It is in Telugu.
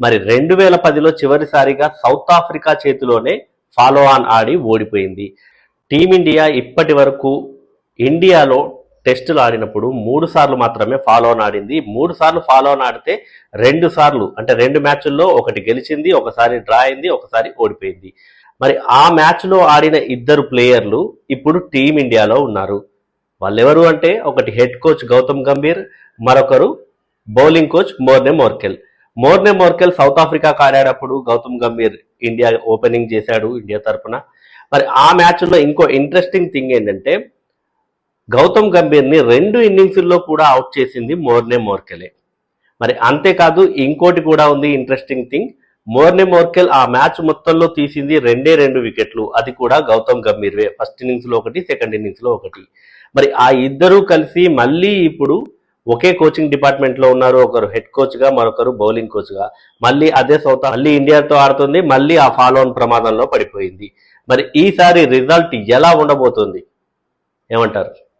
మరి రెండు వేల పదిలో చివరిసారిగా సౌత్ ఆఫ్రికా చేతిలోనే ఫాలో ఆన్ ఆడి ఓడిపోయింది. టీమిండియా ఇప్పటి వరకు ఇండియాలో టెస్టులు ఆడినప్పుడు మూడు సార్లు మాత్రమే ఫాలో ఆన్ ఆడింది. మూడు సార్లు ఫాలో ఆన్ ఆడితే రెండు సార్లు అంటే రెండు మ్యాచ్ల్లో ఒకటి గెలిచింది ఒకసారి డ్రా అయింది ఒకసారి ఓడిపోయింది. మరి ఆ మ్యాచ్లో ఆడిన ఇద్దరు ప్లేయర్లు ఇప్పుడు టీమిండియాలో ఉన్నారు. వాళ్ళెవరు అంటే ఒకటి హెడ్ కోచ్ గౌతమ్ గంభీర్ మరొకరు bowling coach Morne Morkel. Morne Morkel South Africa ఆడేటప్పుడు గౌతమ్ గంభీర్ ఇండియా ఓపెనింగ్ చేశాడు ఇండియా తరపున. మరి ఆ మ్యాచ్లో ఇంకో ఇంట్రెస్టింగ్ థింగ్ ఏంటంటే గౌతమ్ గంభీర్ని రెండు ఇన్నింగ్స్ల్లో కూడా అవుట్ చేసింది మోర్నే మోర్కెలే. మరి అంతేకాదు ఇంకోటి కూడా ఉంది ఇంట్రెస్టింగ్ థింగ్ మోర్నే మోర్కెల్ ఆ మ్యాచ్ మొత్తంలో తీసింది రెండే రెండు వికెట్లు అది కూడా గౌతమ్ గంభీర్వే. ఫస్ట్ ఇన్నింగ్స్లో ఒకటి సెకండ్ ఇన్నింగ్స్లో ఒకటి. మరి ఆ ఇద్దరూ కలిసి మళ్ళీ ఇప్పుడు ఒకే కోచింగ్ డిపార్ట్మెంట్లో ఉన్నారు ఒకరు హెడ్ కోచ్గా మరొకరు బౌలింగ్ కోచ్గా. మళ్ళీ అదే సౌత్ మళ్ళీ ఇండియాతో ఆడుతుంది మళ్ళీ ఆ ఫాలో ఆన్ ప్రమాదంలో పడిపోయింది. మరి ఈసారి రిజల్ట్ ఎలా ఉండబోతుంది? ఏమంటారు?